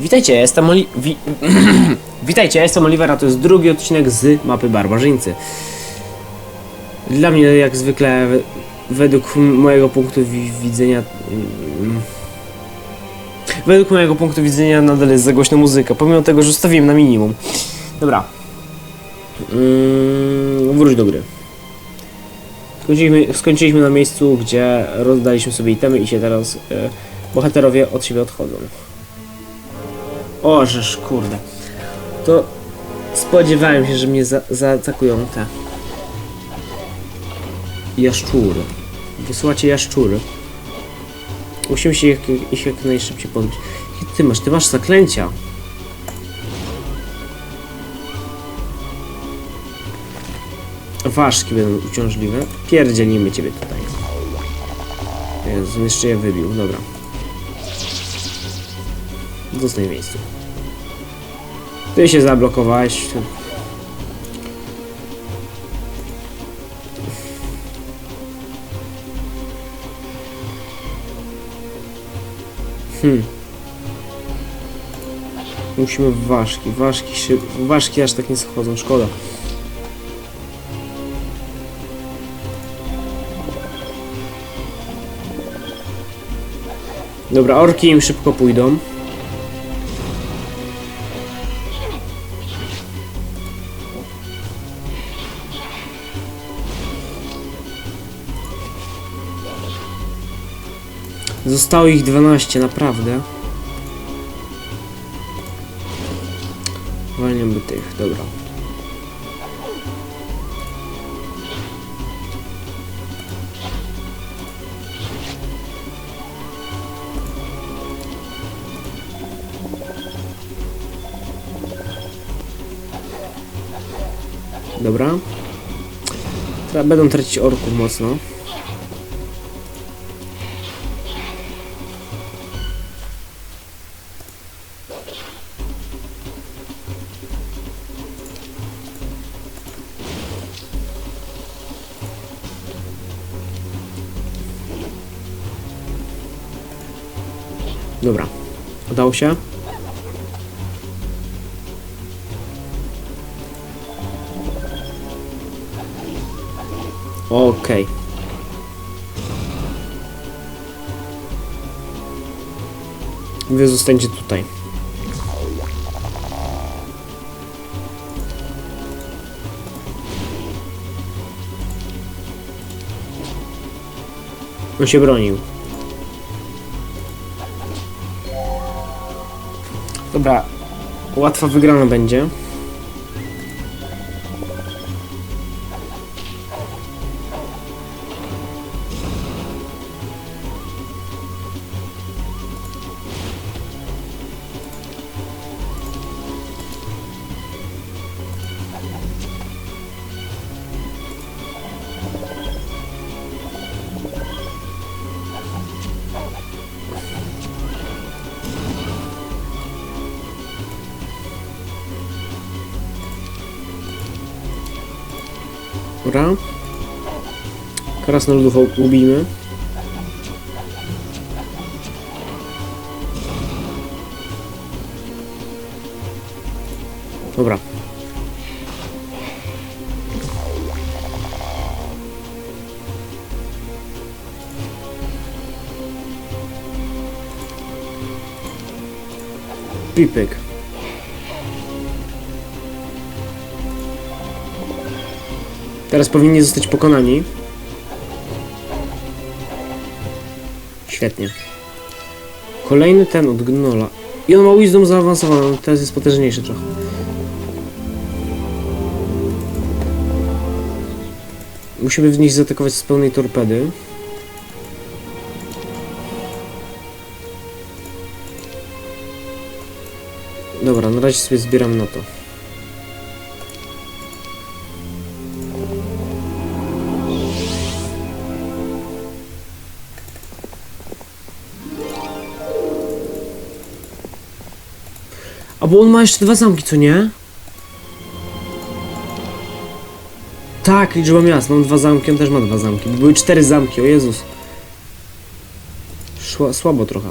Witajcie, jestem Oli... Wi... Witajcie, jestem Oliver, a to jest drugi odcinek z mapy Barbarzyńcy. Dla mnie, jak zwykle, we- według mojego punktu wi widzenia... mm, Według mojego punktu widzenia nadal jest za głośna muzyka, pomimo tego, że ustawiłem na minimum. Dobra. Mm, wróć do gry. Skończyliśmy, skończyliśmy na miejscu, gdzie rozdaliśmy sobie itemy i się teraz e, bohaterowie od siebie odchodzą. O, żeż kurde. To spodziewałem się, że mnie za zaatakują te jaszczury. Wysyłacie jaszczury. Musimy się ich, ich jak najszybciej pozbyć. Jakie Ty masz, ty masz zaklęcia. Ważki będą uciążliwe. Pierdzielimy ciebie tutaj. Jezu, jeszcze je wybił. Dobra. Zostań w miejscu. Ty się zablokowałeś. Hmm. Musimy w ważki. Ważki, szyb... ważki aż tak nie schodzą. Szkoda. Dobra, orki im szybko pójdą. Zostało ich 12, naprawdę. Zwalniam by tych, dobra. Dobra. Teraz będą tracić orków mocno. Dobra. Udało się? Okej. Wy zostańcie tutaj. On się bronił. Dobra. Łatwa wygrana będzie. Dobra. Krasnoludów ubijmy. Dobra. Pipek. Teraz powinni zostać pokonani. Świetnie. Kolejny ten od Gnola. I on ma Wisdom zaawansowaną, teraz jest potężniejszy trochę. Musimy w nich zaatakować z pełnej torpedy. Dobra, na razie sobie zbieram na to. A bo on ma jeszcze dwa zamki, co nie? Tak, liczba miast. Mam dwa zamki, on też ma dwa zamki. Były cztery zamki, o Jezus. Szła, słabo trochę.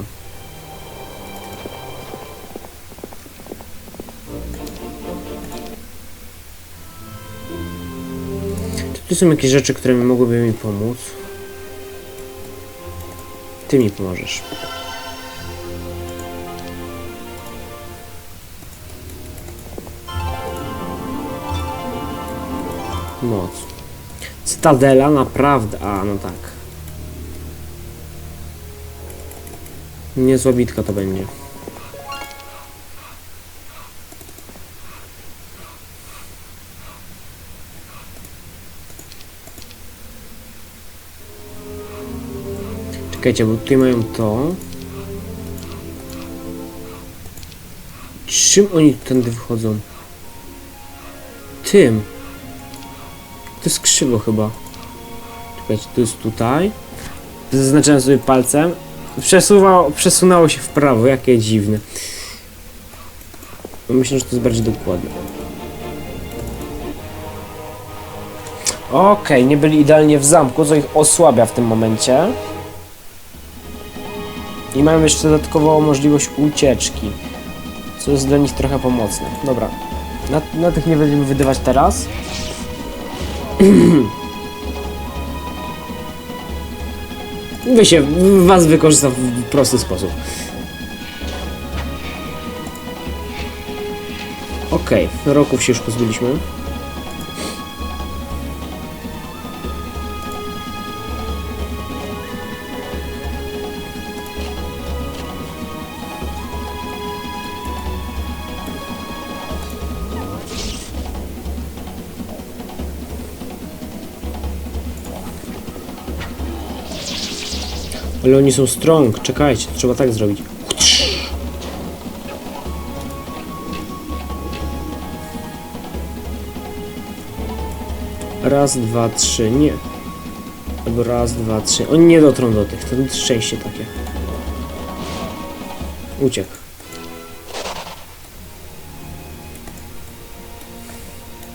Czy tu są jakieś rzeczy, które mogłyby mi pomóc? Ty mi pomożesz. Moc. Cytadela, naprawdę. A, no tak. Niezła bitka to będzie. Czekajcie, bo tutaj mają to. Czym oni tędy wychodzą? Tym. Krzywo chyba. Czekajcie, to jest tutaj. Zaznaczyłem sobie palcem. Przesuwało, przesunęło się w prawo, jakie dziwne. Myślę, że to jest bardziej dokładne. Okej, nie byli idealnie w zamku, co ich osłabia w tym momencie. I mają jeszcze dodatkową możliwość ucieczki, co jest dla nich trochę pomocne. Dobra, na, na tych nie będziemy wydawać teraz. Wy się, was wykorzysta w prosty sposób. Okej, roków się już pozbyliśmy. Ale oni są strong, czekajcie, trzeba tak zrobić. Raz, dwa, trzy, nie. Albo raz, dwa, trzy. Oni nie dotrą do tych, to szczęście takie. Uciekł.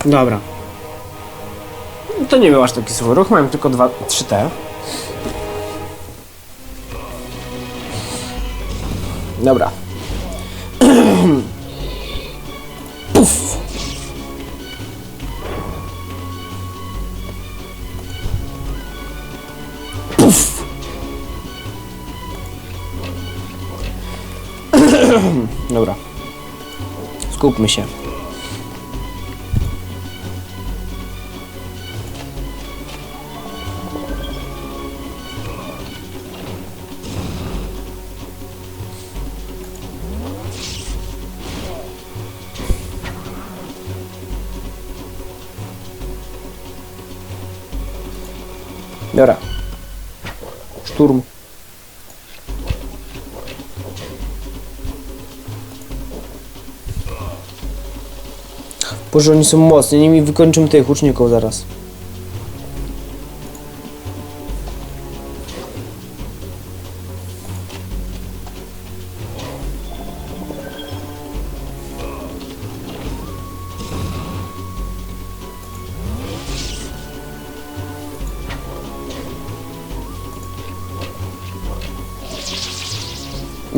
Dobra. No To nie był aż taki suchy ruch, mają tylko dwa, trzy T. Dobra. Puf. Puf. Dobra. Skupmy się. Dobra. Szturm. Boże, oni są mocni, nimi wykończą tych łuczników zaraz.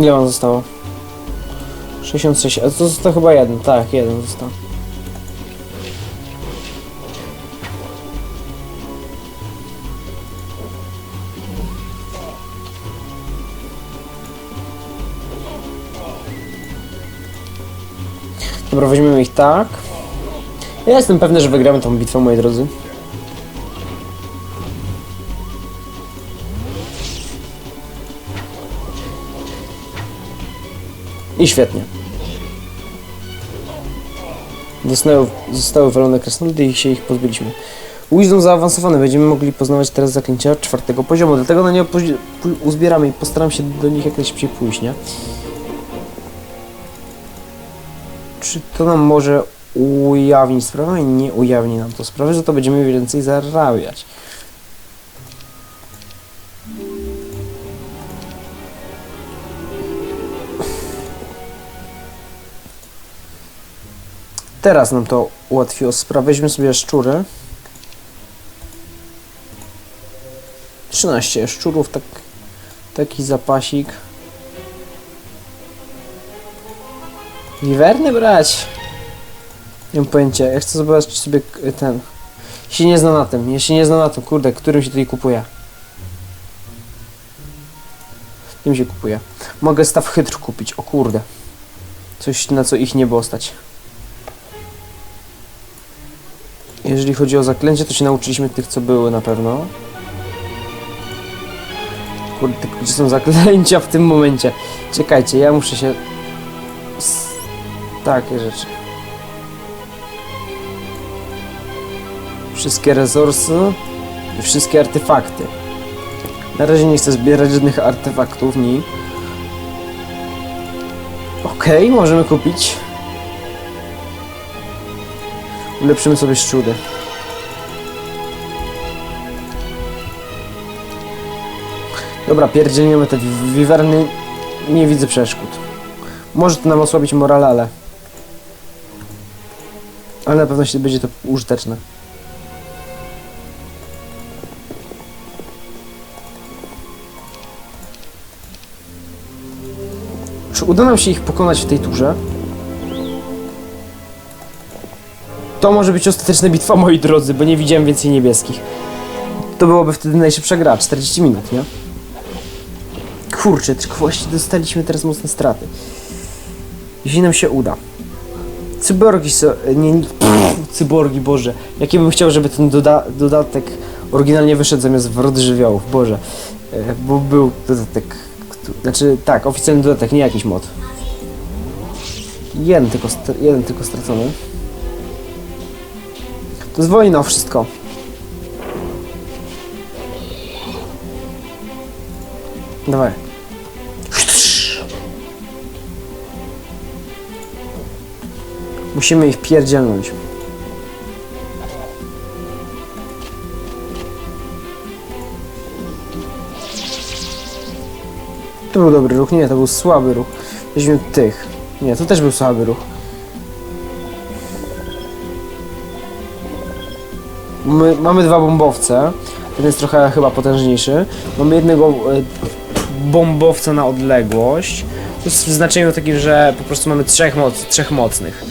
Ile wam zostało? 66, a to został chyba jeden, tak, jeden został. Dobra, weźmiemy ich tak. Ja jestem pewny, że wygramy tą bitwę, moi drodzy. I świetnie. Zostały, zostały walone krasnoludy i się ich pozbyliśmy. Wisdom zaawansowany, będziemy mogli poznawać teraz zaklęcia czwartego poziomu, dlatego na nie uzbieramy i postaram się do nich jak najszybciej pójść, nie? Czy to nam może ujawnić sprawę? Nie ujawni nam to sprawy, że to będziemy więcej zarabiać. Teraz nam to ułatwiło sprawę. Weźmy sobie szczury. 13 szczurów, tak, taki zapasik. Wiwerny brać? Nie mam pojęcia. Ja chcę zobaczyć sobie ten. Się nie zna na tym, ja się nie zna na tym, kurde, którym się tutaj kupuje. Tym się kupuje. Mogę staw chytr kupić, o kurde. Coś na co ich nie było stać. Jeżeli chodzi o zaklęcie, to się nauczyliśmy tych, co były na pewno. Kurde, gdzie są zaklęcia w tym momencie? Czekajcie, ja muszę się... Takie rzeczy. Wszystkie resursy i wszystkie artefakty. Na razie nie chcę zbierać żadnych artefaktów, ni. Okej, możemy kupić. Ulepszymy sobie szczury. Dobra, pierdzielniemy te wi- wiwerny. Nie widzę przeszkód. Może to nam osłabić morale, ale... Ale na pewno się będzie to użyteczne. Czy uda nam się ich pokonać w tej turze? To może być ostateczna bitwa, moi drodzy, bo nie widziałem więcej niebieskich. To byłoby wtedy najszybsza gra, 40 minut, nie? Kurczę, tylko właśnie dostaliśmy teraz mocne straty. Jeśli nam się uda. Cyborgi są... Nie, nie pff, cyborgi, Boże. Jaki bym chciał, żeby ten doda dodatek oryginalnie wyszedł zamiast wrot żywiołów, Boże. E, Bo był dodatek... Znaczy, tak, oficjalny dodatek, nie jakiś mod. Jeden tylko, jeden tylko stracony. To wszystko. Dawaj. Musimy ich pierdzielnąć. To był dobry ruch, nie, to był słaby ruch. Weźmy tych. Nie, to też był słaby ruch. My, mamy dwa bombowce. Ten jest trochę chyba potężniejszy. Mamy jednego e, bombowca na odległość. To jest w znaczeniu takim, że po prostu mamy trzech, moc, trzech mocnych.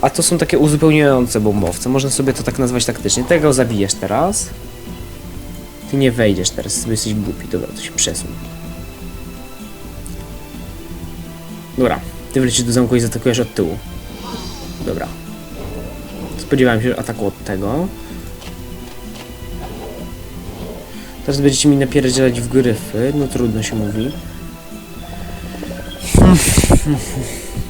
A to są takie uzupełniające bombowce. Można sobie to tak nazwać taktycznie. Tego zabijesz teraz. Ty nie wejdziesz teraz, bo jesteś głupi. Dobra, to się przesuń. Dobra, ty wlecisz do zamku i zaatakujesz od tyłu. Dobra. Spodziewałem się ataku od tego. Teraz będziecie mi napierdzielać w gryfy, no trudno się mówi.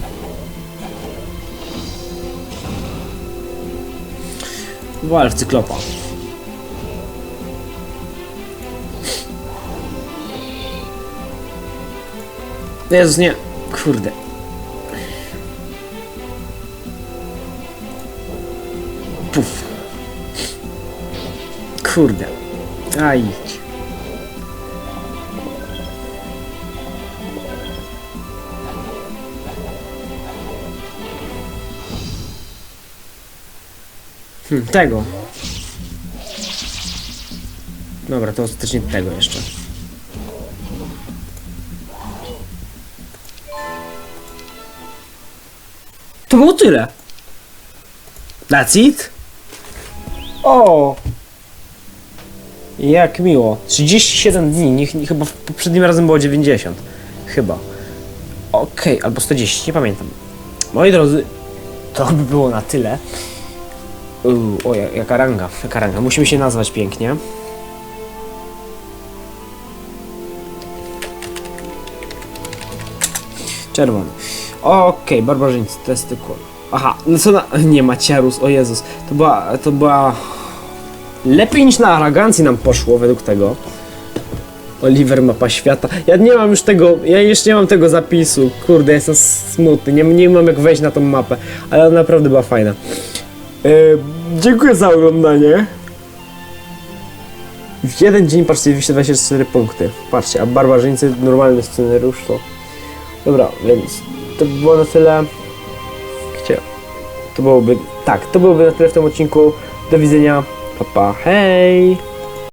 Wal w cyklopa. Jezus, nie. Kurde. Puf. Kurde. A tego. Dobra, to ostatecznie tego jeszcze. To było tyle. That's it? O! Jak miło. 37 dni, niech, nie, chyba poprzednim razem było 90. Chyba. Okej, albo 110, nie pamiętam. Moi drodzy, to by było na tyle. Uuu, o, ja- jaka ranga, jaka ranga. Musimy się nazwać pięknie. Czerwony. Okej, barbarzyńcy, testy. Aha, no co na... Nie, Maciarus, o Jezus. To była, to była... Lepiej niż na arogancji nam poszło według tego. Oliver mapa świata. Ja nie mam już tego, ja jeszcze nie mam tego zapisu. Kurde, jestem smutny. Nie, nie mam jak wejść na tą mapę, ale ona naprawdę była fajna. E, dziękuję za oglądanie. W jeden dzień, patrzcie, 224 punkty. Patrzcie, a barbarzyńcy, normalny scenariusz to... Dobra, więc to by było na tyle. Gdzie? To byłoby... Tak, to byłoby na tyle w tym odcinku. Do widzenia. Pa, pa, hej!